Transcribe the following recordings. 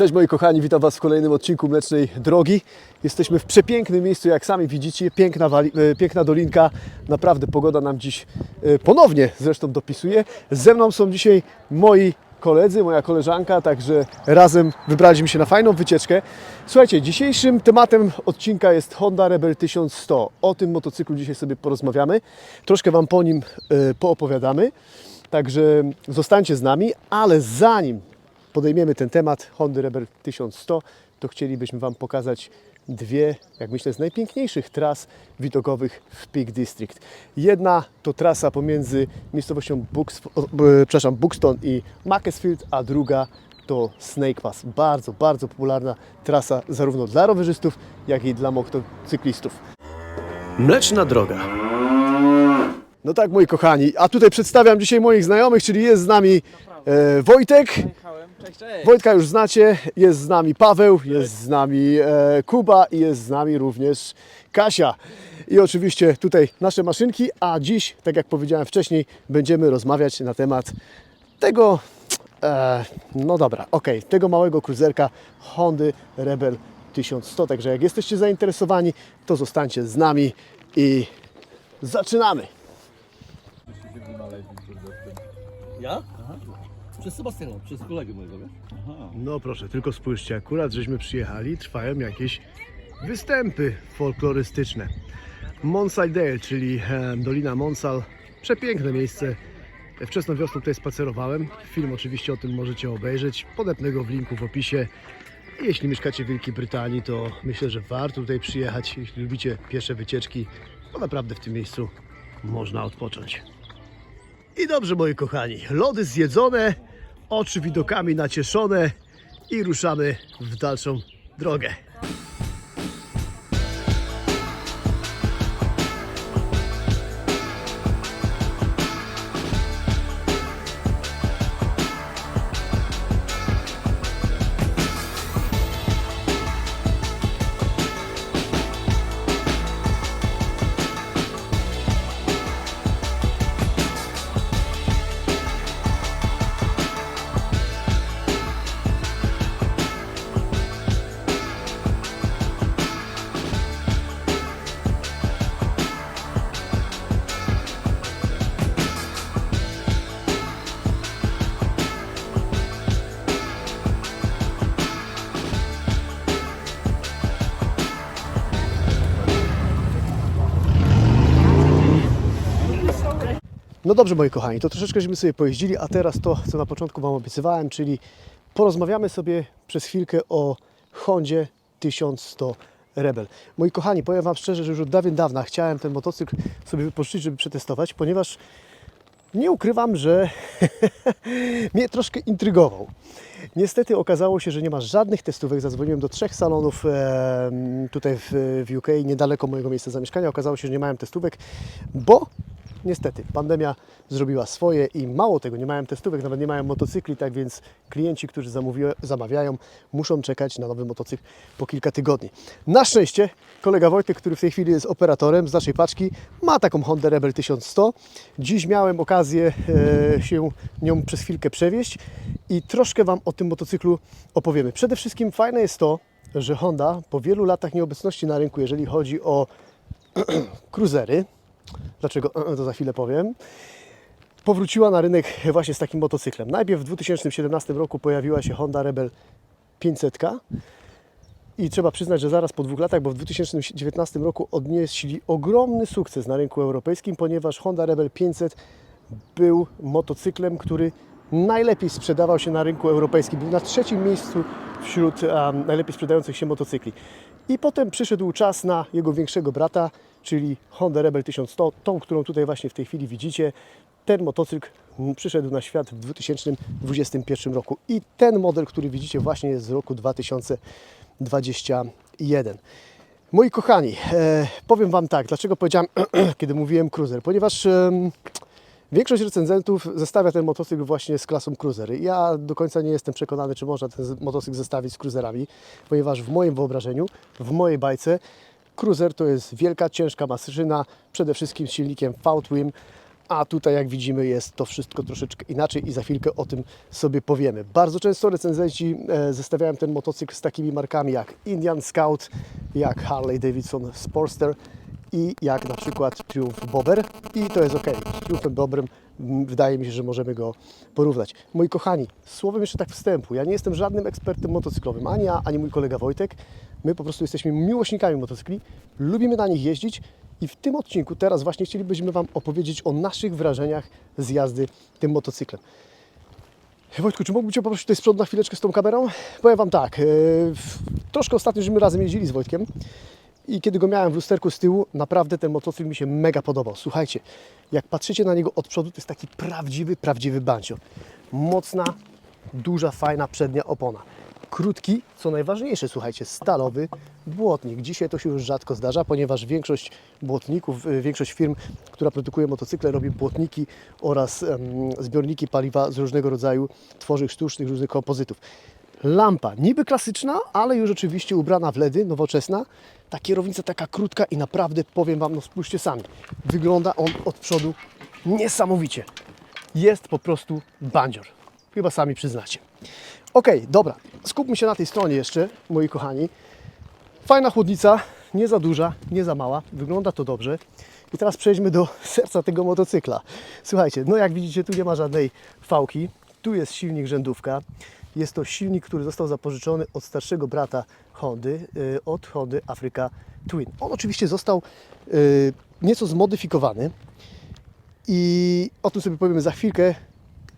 Cześć moi kochani, witam Was w kolejnym odcinku Mlecznej Drogi. Jesteśmy w przepięknym miejscu, jak sami widzicie, piękna, wali, e, piękna dolinka. Naprawdę pogoda nam dziś e, ponownie zresztą dopisuje. Ze mną są dzisiaj moi koledzy, moja koleżanka, także razem wybraliśmy się na fajną wycieczkę. Słuchajcie, dzisiejszym tematem odcinka jest Honda Rebel 1100. O tym motocyklu dzisiaj sobie porozmawiamy. Troszkę Wam po nim e, poopowiadamy. Także zostańcie z nami, ale zanim podejmiemy ten temat Hondy Rebel 1100, to chcielibyśmy Wam pokazać dwie, jak myślę, z najpiękniejszych tras widokowych w Peak District. Jedna to trasa pomiędzy miejscowością e, przepraszam, Buxton i Macclesfield, a druga to Snake Pass. Bardzo, bardzo popularna trasa zarówno dla rowerzystów, jak i dla motocyklistów. Mleczna droga. No tak, moi kochani, a tutaj przedstawiam dzisiaj moich znajomych, czyli jest z nami e, Wojtek. Cześć, cześć. Wojtka już znacie, jest z nami Paweł, jest z nami e, Kuba i jest z nami również Kasia. I oczywiście tutaj nasze maszynki, a dziś, tak jak powiedziałem wcześniej, będziemy rozmawiać na temat tego, e, no dobra, okej, tego małego cruzerka Hondy Rebel 1100. Także jak jesteście zainteresowani, to zostańcie z nami i zaczynamy. Ja? Przez Sebastiana, przez kolegę mojego, wiesz? No proszę, tylko spójrzcie, akurat żeśmy przyjechali, trwają jakieś występy folklorystyczne. Monsaildale, czyli e, Dolina Monsal, przepiękne miejsce. Wczesną wiosną tutaj spacerowałem. Film oczywiście o tym możecie obejrzeć. Podepnę go w linku w opisie. Jeśli mieszkacie w Wielkiej Brytanii, to myślę, że warto tutaj przyjechać. Jeśli lubicie piesze wycieczki, to naprawdę w tym miejscu można odpocząć. I dobrze, moi kochani, lody zjedzone, oczy widokami nacieszone i ruszamy w dalszą drogę. No dobrze, moi kochani, to troszeczkę żeśmy sobie pojeździli, a teraz to, co na początku Wam obiecywałem, czyli porozmawiamy sobie przez chwilkę o Hondzie 1100 Rebel. Moi kochani, powiem Wam szczerze, że już od dawien dawna chciałem ten motocykl sobie wypożyczyć, żeby przetestować, ponieważ nie ukrywam, że mnie troszkę intrygował. Niestety okazało się, że nie ma żadnych testówek. Zadzwoniłem do trzech salonów em, tutaj w, w UK, niedaleko mojego miejsca zamieszkania. Okazało się, że nie mają testówek, bo niestety pandemia zrobiła swoje i mało tego, nie mają testówek, nawet nie mają motocykli, tak więc klienci, którzy zamawiają, muszą czekać na nowy motocykl po kilka tygodni. Na szczęście kolega Wojtek, który w tej chwili jest operatorem z naszej paczki, ma taką Honda Rebel 1100. Dziś miałem okazję e, się nią przez chwilkę przewieźć i troszkę Wam o tym motocyklu opowiemy. Przede wszystkim fajne jest to, że Honda po wielu latach nieobecności na rynku, jeżeli chodzi o cruisery, dlaczego to za chwilę powiem, powróciła na rynek właśnie z takim motocyklem. Najpierw w 2017 roku pojawiła się Honda Rebel 500 i trzeba przyznać, że zaraz po dwóch latach, bo w 2019 roku odnieśli ogromny sukces na rynku europejskim, ponieważ Honda Rebel 500 był motocyklem, który najlepiej sprzedawał się na rynku europejskim. Był na trzecim miejscu wśród um, najlepiej sprzedających się motocykli. I potem przyszedł czas na jego większego brata, czyli Honda Rebel 1100, tą, którą tutaj właśnie w tej chwili widzicie. Ten motocykl przyszedł na świat w 2021 roku i ten model, który widzicie właśnie jest z roku 2021. Moi kochani, e, powiem Wam tak, dlaczego powiedziałem, kiedy mówiłem cruiser, ponieważ em, większość recenzentów zestawia ten motocykl właśnie z klasą cruiser. Ja do końca nie jestem przekonany, czy można ten motocykl zestawić z cruiserami, ponieważ w moim wyobrażeniu, w mojej bajce, cruiser to jest wielka, ciężka maszyna, przede wszystkim z silnikiem V-Twin, a tutaj jak widzimy jest to wszystko troszeczkę inaczej i za chwilkę o tym sobie powiemy. Bardzo często recenzenci e, zestawiają ten motocykl z takimi markami jak Indian Scout, jak Harley Davidson Sportster i jak na przykład Triumph Bobber i to jest ok. Z Triumphem Bobberem mm, wydaje mi się, że możemy go porównać. Moi kochani, słowem jeszcze tak wstępu, ja nie jestem żadnym ekspertem motocyklowym, ani ja, ani mój kolega Wojtek. My po prostu jesteśmy miłośnikami motocykli, lubimy na nich jeździć i w tym odcinku teraz właśnie chcielibyśmy Wam opowiedzieć o naszych wrażeniach z jazdy tym motocyklem. Wojtku, czy mógłbym Cię poprosić tutaj z przodu na chwileczkę z tą kamerą? Powiem Wam tak, w- troszkę ostatnio żeśmy razem jeździli z Wojtkiem i kiedy go miałem w lusterku z tyłu, naprawdę ten motocykl mi się mega podobał. Słuchajcie, jak patrzycie na niego od przodu, to jest taki prawdziwy, prawdziwy bancio. Mocna, duża, fajna przednia opona. Krótki, co najważniejsze, słuchajcie, stalowy błotnik. Dzisiaj to się już rzadko zdarza, ponieważ większość błotników, y, większość firm, która produkuje motocykle, robi błotniki oraz zbiorniki paliwa z różnego rodzaju tworzyw sztucznych, różnych kompozytów. Lampa, niby klasyczna, ale już oczywiście ubrana w LEDy, nowoczesna. Ta kierownica taka krótka i naprawdę powiem Wam, no spójrzcie sami, wygląda on od przodu niesamowicie. Jest po prostu bandzior. Chyba sami przyznacie. Ok, dobra, skupmy się na tej stronie jeszcze, moi kochani. Fajna chłodnica, nie za duża, nie za mała, wygląda to dobrze. I teraz przejdźmy do serca tego motocykla. Słuchajcie, no jak widzicie, tu nie ma żadnej fałki. Tu jest silnik rzędówka. Jest to silnik, który został zapożyczony od starszego brata Hondy, y, od Hondy Africa Twin. On oczywiście został y, nieco zmodyfikowany i o tym sobie powiemy za chwilkę.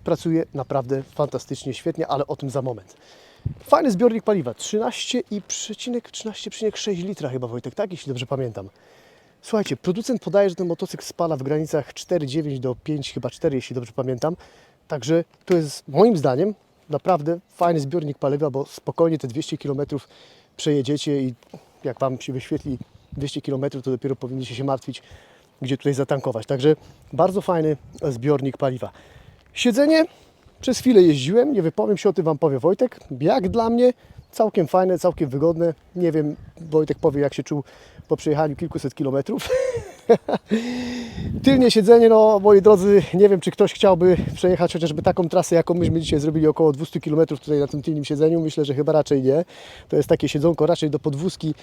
Pracuje naprawdę fantastycznie, świetnie, ale o tym za moment. Fajny zbiornik paliwa, 13,6 litra chyba Wojtek, tak? Jeśli dobrze pamiętam. Słuchajcie, producent podaje, że ten motocykl spala w granicach 4,9 do 5, chyba 4, jeśli dobrze pamiętam. Także to jest moim zdaniem naprawdę fajny zbiornik paliwa, bo spokojnie te 200 km przejedziecie i jak Wam się wyświetli 200 km, to dopiero powinniście się martwić, gdzie tutaj zatankować. Także bardzo fajny zbiornik paliwa. Siedzenie przez chwilę jeździłem, nie wypowiem się o tym Wam powie Wojtek. Jak dla mnie całkiem fajne, całkiem wygodne. Nie wiem, Wojtek powie jak się czuł po przejechaniu kilkuset kilometrów. Tylnie siedzenie, no moi drodzy, nie wiem czy ktoś chciałby przejechać chociażby taką trasę, jaką myśmy dzisiaj zrobili, około 200 km tutaj na tym tylnym siedzeniu. Myślę, że chyba raczej nie. To jest takie siedzonko raczej do podwózki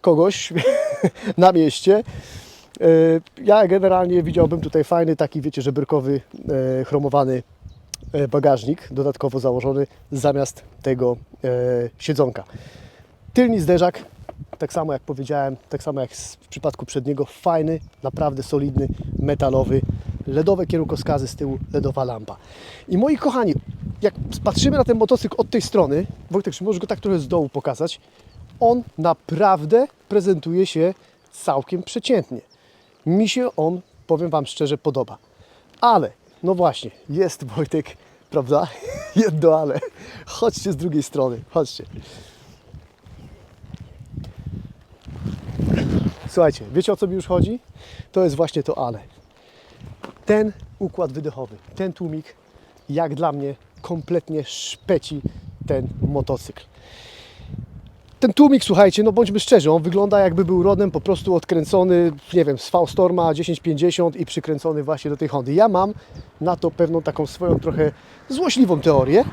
kogoś na mieście. E, Ja generalnie widziałbym tutaj fajny taki, wiecie, żeberkowy, e, chromowany e, bagażnik dodatkowo założony zamiast tego siedzonka. Tylny zderzak, tak samo jak powiedziałem, tak samo jak w przypadku przedniego, fajny, naprawdę solidny, metalowy, LEDowe kierunkowskazy z tyłu, LEDowa lampa. I moi kochani, jak patrzymy na ten motocykl od tej strony, Wojtek, czy możesz go tak trochę z dołu pokazać? On naprawdę prezentuje się całkiem przeciętnie. Mi się on, powiem Wam szczerze, podoba. Ale, no właśnie, jest Wojtek, prawda? Jedno ale. Chodźcie z drugiej strony, chodźcie. Słuchajcie, wiecie o co mi już chodzi? To jest właśnie to ale. Ten układ wydechowy, ten tłumik, jak dla mnie, kompletnie szpeci ten motocykl. Ten tłumik, słuchajcie, no bądźmy szczerzy, on wygląda jakby był rodem po prostu odkręcony, nie wiem, z V-Storma 1050 i przykręcony właśnie do tej Hondy. Ja mam na to pewną taką swoją trochę złośliwą teorię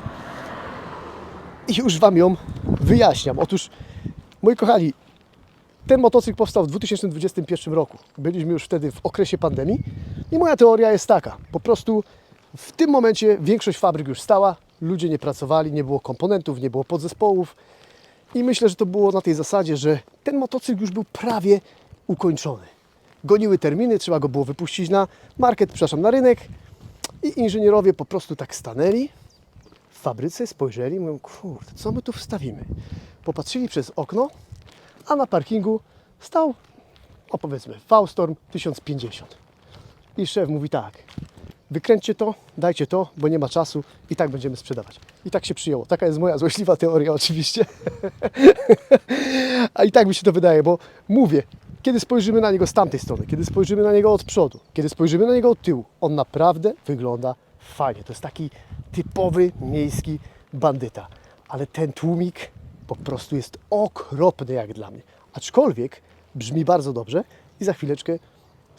i już Wam ją wyjaśniam. Otóż, moi kochani, ten motocykl powstał w 2021 roku. Byliśmy już wtedy w okresie pandemii i moja teoria jest taka. Po prostu w tym momencie większość fabryk już stała, ludzie nie pracowali, nie było komponentów, nie było podzespołów i myślę, że to było na tej zasadzie, że ten motocykl już był prawie ukończony. Goniły terminy, trzeba go było wypuścić na market, przepraszam, na rynek i inżynierowie po prostu tak stanęli w fabryce, spojrzeli, mówią, kurde, co my tu wstawimy? Popatrzyli przez okno, a na parkingu stał, o powiedzmy, V-Storm 1050. I szef mówi tak, wykręćcie to, dajcie to, bo nie ma czasu i tak będziemy sprzedawać. I tak się przyjęło. Taka jest moja złośliwa teoria oczywiście. A i tak mi się to wydaje, bo mówię, kiedy spojrzymy na niego z tamtej strony, kiedy spojrzymy na niego od przodu, kiedy spojrzymy na niego od tyłu, on naprawdę wygląda fajnie. To jest taki typowy miejski bandyta. Ale ten tłumik po prostu jest okropny jak dla mnie. Aczkolwiek brzmi bardzo dobrze i za chwileczkę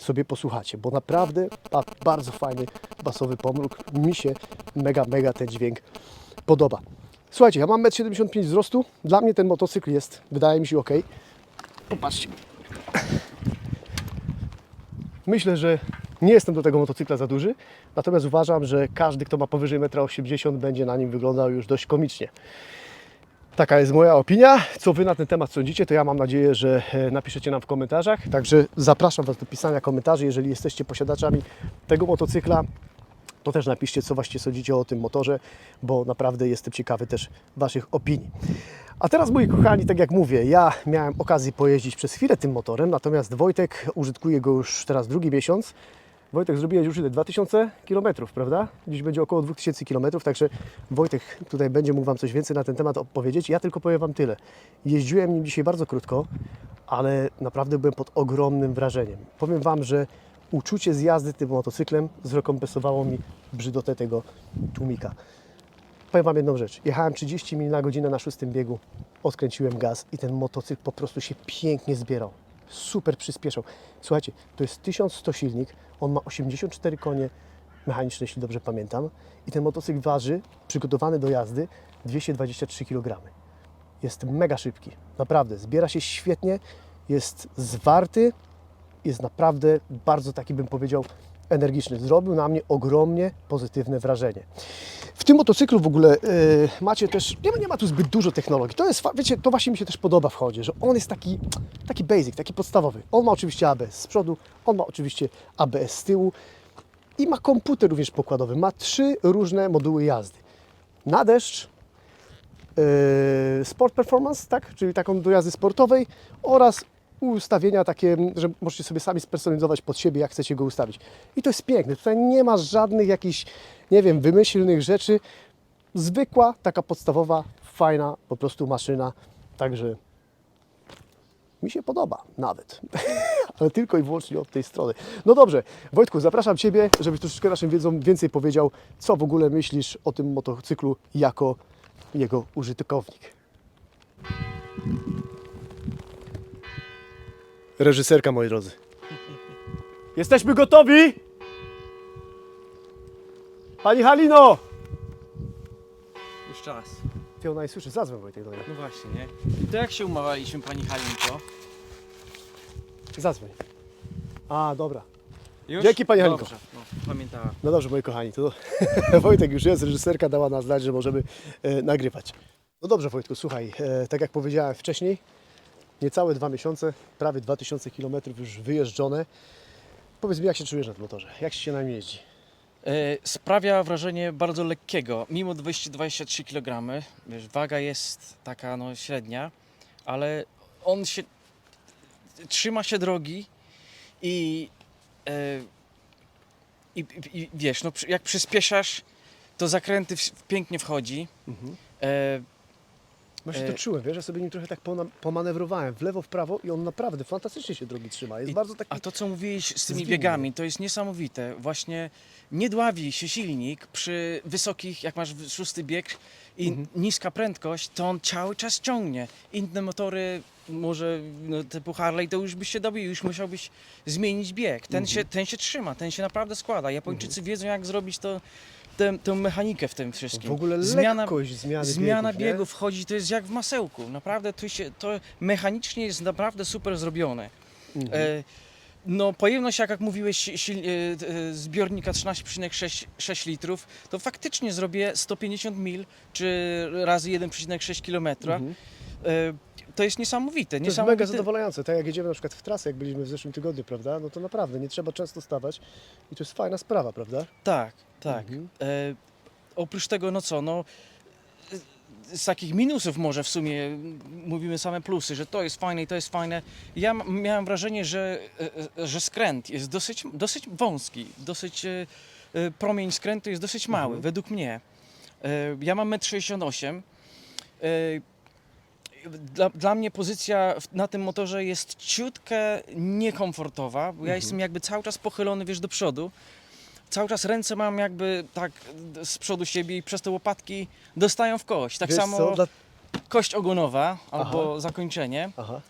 sobie posłuchacie, bo naprawdę ba- bardzo fajny basowy pomruk. Mi się mega, mega ten dźwięk podoba. Słuchajcie, ja mam 1,75 m wzrostu. Dla mnie ten motocykl jest, wydaje mi się, ok. Popatrzcie. Myślę, że nie jestem do tego motocykla za duży, natomiast uważam, że każdy, kto ma powyżej 1,80 m będzie na nim wyglądał już dość komicznie. Taka jest moja opinia. Co Wy na ten temat sądzicie, to ja mam nadzieję, że e, napiszecie nam w komentarzach. Także zapraszam Was do pisania komentarzy, jeżeli jesteście posiadaczami tego motocykla. To też napiszcie, co właśnie sądzicie o tym motorze, bo naprawdę jestem ciekawy też Waszych opinii. A teraz, moi kochani, tak jak mówię, ja miałem okazję pojeździć przez chwilę tym motorem, natomiast Wojtek użytkuje go już teraz drugi miesiąc. Wojtek, zrobiłeś już ile? 2000 km, prawda? Dziś będzie około 2000 km, także Wojtek tutaj będzie mógł Wam coś więcej na ten temat opowiedzieć. Ja tylko powiem Wam tyle. Jeździłem nim dzisiaj bardzo krótko, ale naprawdę byłem pod ogromnym wrażeniem. Powiem Wam, że uczucie z jazdy tym motocyklem zrekompensowało mi brzydotę tego tłumika. Powiem Wam jedną rzecz. Jechałem 30 mil na godzinę na szóstym biegu, odkręciłem gaz i ten motocykl po prostu się pięknie zbierał. Super przyspieszał. Słuchajcie, to jest 1100 silnik, on ma 84 konie mechaniczne, jeśli dobrze pamiętam. I ten motocykl waży, przygotowany do jazdy, 223 kg. Jest mega szybki, naprawdę. Zbiera się świetnie, jest zwarty, jest naprawdę bardzo taki, bym powiedział, energiczny. Zrobił na mnie ogromnie pozytywne wrażenie. W tym motocyklu w ogóle e, macie też, nie ma, nie ma tu zbyt dużo technologii. To jest, wiecie, to właśnie mi się też podoba w chodzie, że on jest taki, taki basic, taki podstawowy. On ma oczywiście ABS z przodu, on ma oczywiście ABS z tyłu i ma komputer również pokładowy. Ma trzy różne moduły jazdy. Na deszcz, e, Sport Performance, tak? czyli taką do jazdy sportowej oraz ustawienia takie, że możecie sobie sami spersonalizować pod siebie, jak chcecie go ustawić. I to jest piękne. Tutaj nie ma żadnych jakichś, nie wiem, wymyślnych rzeczy. Zwykła, taka podstawowa, fajna po prostu maszyna. Także mi się podoba nawet. Ale tylko i wyłącznie od tej strony. No dobrze, Wojtku, zapraszam Ciebie, żebyś troszeczkę naszym wiedzom więcej powiedział, co w ogóle myślisz o tym motocyklu jako jego użytkownik. Reżyserka, moi drodzy. Jesteśmy gotowi? Pani Halino! Już czas. Ty ona nie słyszy, zadzwoń Wojtek do niej. No właśnie, nie? To jak się umawialiśmy, pani Halinko? Zadzwoń. A, dobra. Już? Dzięki, pani Halinko. Dobrze, no, pamiętała. No dobrze, moi kochani, to Wojtek już jest, reżyserka dała nam znać, że możemy e, nagrywać. No dobrze, Wojtku, słuchaj, e, tak jak powiedziałem wcześniej, niecałe dwa miesiące, prawie 2000 km już wyjeżdżone. Powiedz mi, jak się czujesz na tym motorze? Jak się na nim jeździ? E, sprawia wrażenie bardzo lekkiego, mimo 223 kg. Wiesz, waga jest taka no, średnia, ale on się trzyma się drogi i, e, i, i, i wiesz, no, jak przyspieszasz, to zakręty w, pięknie wchodzi. E, Właśnie E, to czułem, wiesz, ja sobie nim trochę tak pona- pomanewrowałem w lewo, w prawo i on naprawdę fantastycznie się drogi trzyma. Jest I- bardzo taki... A to, co mówiłeś z tymi zwinny. biegami, to jest niesamowite. Właśnie nie dławi się silnik przy wysokich, jak masz szósty bieg i Mhm. niska prędkość, to on cały czas ciągnie. Inne motory, może no, typu Harley, to już byś się dobił, już musiałbyś zmienić bieg. Ten, Mhm. się, ten się trzyma, ten się naprawdę składa. Japończycy wiedzą, jak zrobić to, tę, tę mechanikę w tym wszystkim. W ogóle Zmiana, lekkość zmiany Zmiana biegów, wchodzi, to jest jak w masełku. Naprawdę tu się, to mechanicznie jest naprawdę super zrobione. Mhm. E, no pojemność, jak, jak mówiłeś, sil, e, e, zbiornika 13,6 6 litrów, to faktycznie zrobię 150 mil, czy razy 1,6 km. Mhm. E, to jest niesamowite, To jest mega zadowalające. Tak jak jedziemy na przykład w trasę, jak byliśmy w zeszłym tygodniu, prawda? No to naprawdę nie trzeba często stawać i to jest fajna sprawa, prawda? Tak, tak. Mhm. E, oprócz tego, no co, no z takich minusów może w sumie mówimy same plusy, że to jest fajne i to jest fajne. Ja miałem wrażenie, że, e, e, że skręt jest dosyć, dosyć wąski, dosyć e, promień skrętu jest dosyć mały, Mhm. według mnie. Ja mam 1,68 m. Dla, dla mnie pozycja na tym motorze jest ciutkę niekomfortowa, bo ja Mhm. jestem jakby cały czas pochylony, wiesz, do przodu. Cały czas ręce mam jakby tak z przodu siebie i przez te łopatki dostają w kość. Tak Wiesz samo co? Dla... kość ogonowa albo zakończenie Aha.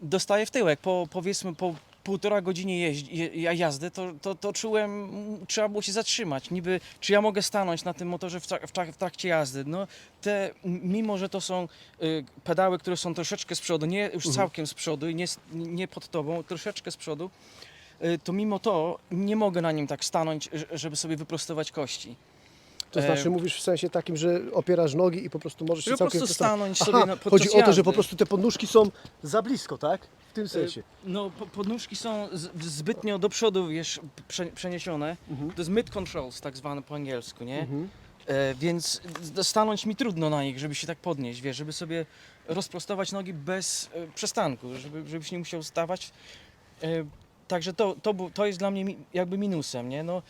dostaje w tyłek. Po, powiedzmy po półtora godziny jeździ, je, jazdy, to, to, to czułem, trzeba było się zatrzymać. Niby, czy ja mogę stanąć na tym motorze w, trak- w, trak- w trakcie jazdy? No, te, mimo, że to są y, pedały, które są troszeczkę z przodu, nie już całkiem z przodu i nie, s- nie pod tobą, troszeczkę z przodu, to mimo to nie mogę na nim tak stanąć, żeby sobie wyprostować kości. To E, znaczy mówisz w sensie takim, że opierasz nogi i po prostu możesz się Żeby po całkiem prostu stanąć sobie na- podczas chodzi o to, że po prostu te podnóżki są za blisko, tak? W tym sensie. No, po- podnóżki są z, zbytnio do przodu, wiesz, prze, przeniesione. Mhm. To jest mid controls, tak zwane po angielsku, nie? Mhm. E, więc stanąć mi trudno na nich, żeby się tak podnieść, wiesz, żeby sobie rozprostować nogi bez e, przystanku, żeby, żebyś nie musiał stawać. E, także to, to, bu- to jest dla mnie mi, jakby minusem, nie? No,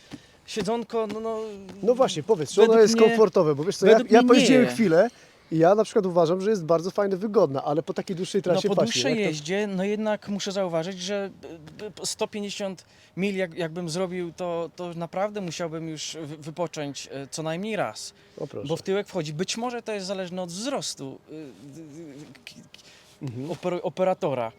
siedzonko, no, no, No właśnie, powiedz, czy ono Według jest mnie- komfortowe, bo wiesz co, ja, według ja mnie pojeździłem nie. chwilę i ja na przykład uważam, że jest bardzo fajne, wygodna, ale po takiej dłuższej No trasie po właśnie. dłuższej jak to- jeździe, no jednak muszę zauważyć, że y, y, 150 mil jak, jakbym zrobił, to, to naprawdę musiałbym już wy- wypocząć y, co najmniej raz, O proszę. bo w tyłek wchodzi. Być może to jest zależne od wzrostu y, y, y, k- Mhm. oper, operatora.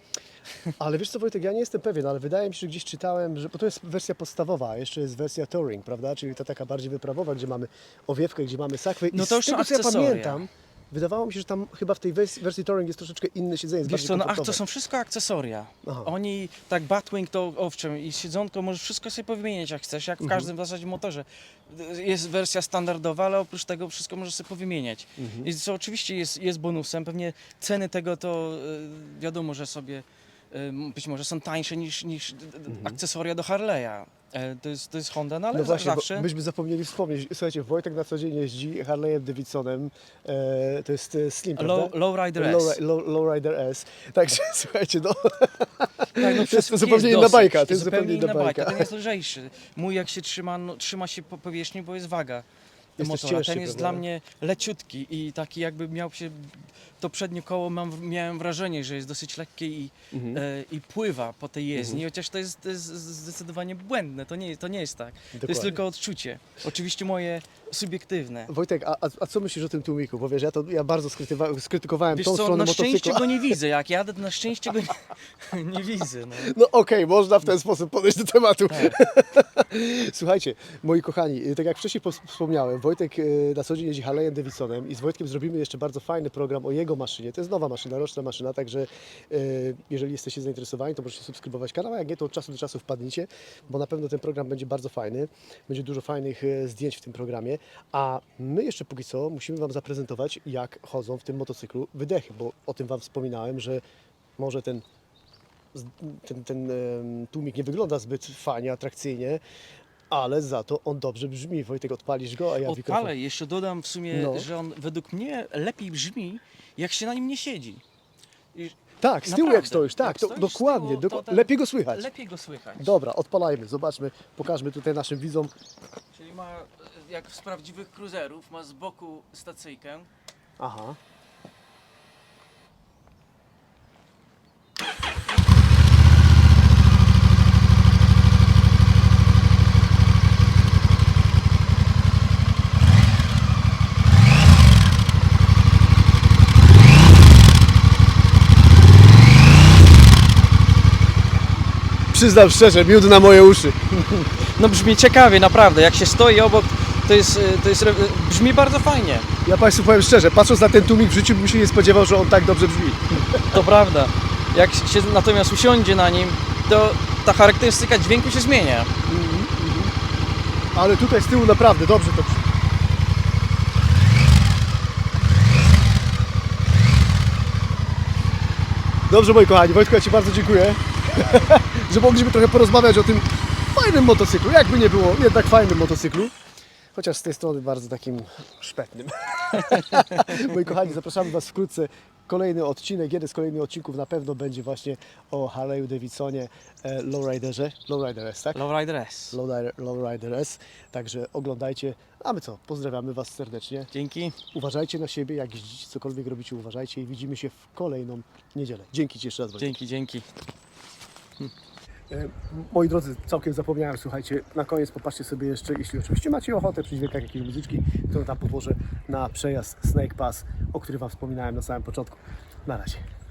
Ale wiesz co Wojtek, ja nie jestem pewien, ale wydaje mi się, że gdzieś czytałem, że bo to jest wersja podstawowa, a jeszcze jest wersja touring, prawda? Czyli ta taka bardziej wyprawowa, gdzie mamy owiewkę, gdzie mamy sakwę. No I to z już tego co ja akcesoria. pamiętam, wydawało mi się, że tam chyba w tej wersji, wersji touring jest troszeczkę inne siedzenie, jest Wiesz bardziej co, no ach, komfortowe. to są wszystko akcesoria. Aha. Oni, tak Batwing to owszem i siedzonko możesz wszystko sobie powymieniać jak chcesz, jak w Mhm. każdym w zasadzie motorze. Jest wersja standardowa, ale oprócz tego wszystko możesz sobie powymieniać. Mhm. I co oczywiście jest, jest bonusem, pewnie ceny tego to y, wiadomo, że sobie być może są tańsze niż, niż d- akcesoria do Harley'a. E, To jest, to jest Honda, no ale Mhm. No właśnie, zawsze... myśmy zapomnieli wspomnieć. Słuchajcie, Wojtek na co dzień jeździ Harley'em Davidsonem, e, to jest Slim, Low, prawda? lowrider S. Low, low, lowrider S. Także słuchajcie, no, Tak, no to jest zupełnie inna bajka, to jest zupełnie inna inna bajka. bajka. Ten jest lżejszy. Mój jak się trzyma, no, trzyma się po powierzchni, bo jest waga Jest też motora. cięższy, Ten jest prawda? dla mnie leciutki i taki jakby miał się... To przednie koło mam, miałem wrażenie, że jest dosyć lekkie i, Mhm. e, i pływa po tej jezdni, chociaż to jest, to jest zdecydowanie błędne, to nie, to nie jest tak. To Dokładnie. jest tylko odczucie. Oczywiście moje subiektywne. Wojtek, a, a, a co myślisz o tym tłumiku? Bo wiesz, ja, to, ja bardzo skrytywa- skrytykowałem Wiesz tą co, stronę na szczęście motocykla. go nie widzę. Jak jadę, to na szczęście go nie, nie widzę. No. No okej, można w ten sposób podejść do tematu. Tak. Słuchajcie, moi kochani, tak jak wcześniej pos- wspomniałem, Wojtek e, na co dzień jeździ Harley'em Davidsonem i z Wojtkiem zrobimy jeszcze bardzo fajny program o jego maszynie. To jest nowa maszyna, roczna maszyna, także e, jeżeli jesteście zainteresowani, to możecie subskrybować kanał, a jak nie, to od czasu do czasu wpadnijcie, bo na pewno ten program będzie bardzo fajny. Będzie dużo fajnych e, zdjęć w tym programie, a my jeszcze póki co musimy Wam zaprezentować, jak chodzą w tym motocyklu wydechy, bo o tym Wam wspominałem, że może ten ten, ten tłumik nie wygląda zbyt fajnie, atrakcyjnie, ale za to on dobrze brzmi. Wojtek, odpalisz go, a ja mikrofon. Odpalę, jeszcze dodam w sumie, No. że on według mnie lepiej brzmi, jak się na nim nie siedzi. I Tak, z tyłu jak Naprawdę, stoisz, tak, jak to, stoisz z dokładnie, tyłu, to ten- lepiej go słychać. lepiej go słychać. Dobra, odpalajmy, zobaczmy, pokażmy tutaj naszym widzom. Czyli ma, jak z prawdziwych cruiserów, ma z boku stacyjkę. Aha. Przyznam szczerze, miód na moje uszy. No brzmi ciekawie, naprawdę. Jak się stoi obok, to jest, y, to jest re- brzmi bardzo fajnie. Ja Państwu powiem szczerze, patrząc na ten tłumik w życiu bym się nie spodziewał, że on tak dobrze brzmi. To prawda. Jak się natomiast usiądzie na nim, to ta charakterystyka dźwięku się zmienia. Ale tutaj z tyłu naprawdę dobrze to brzmi. Dobrze moi kochani, Wojtku ja Ci bardzo dziękuję, że mogliśmy trochę porozmawiać o tym fajnym motocyklu, jakby nie było, jednak fajnym motocyklu. Chociaż z tej strony bardzo takim szpetnym. Moi kochani, zapraszamy Was wkrótce. Kolejny odcinek, jeden z kolejnych odcinków na pewno będzie właśnie o Harley'u Davidsonie, e, Lowriderze. Lowrider S, tak? Lowrider S. Lowrider, Lowrider S. Także oglądajcie. A my co? Pozdrawiamy Was serdecznie. Dzięki. Uważajcie na siebie, jak jeździcie, cokolwiek robicie, uważajcie i widzimy się w kolejną niedzielę. Dzięki Ci jeszcze raz. Wojtek. Dzięki, dzięki. E, Moi drodzy, całkiem zapomniałem, słuchajcie, na koniec popatrzcie sobie jeszcze, jeśli oczywiście macie ochotę przy dźwiękach jakiejś muzyczki, to tam podłożę na przejazd Snake Pass, o którym Wam wspominałem na samym początku. Na razie.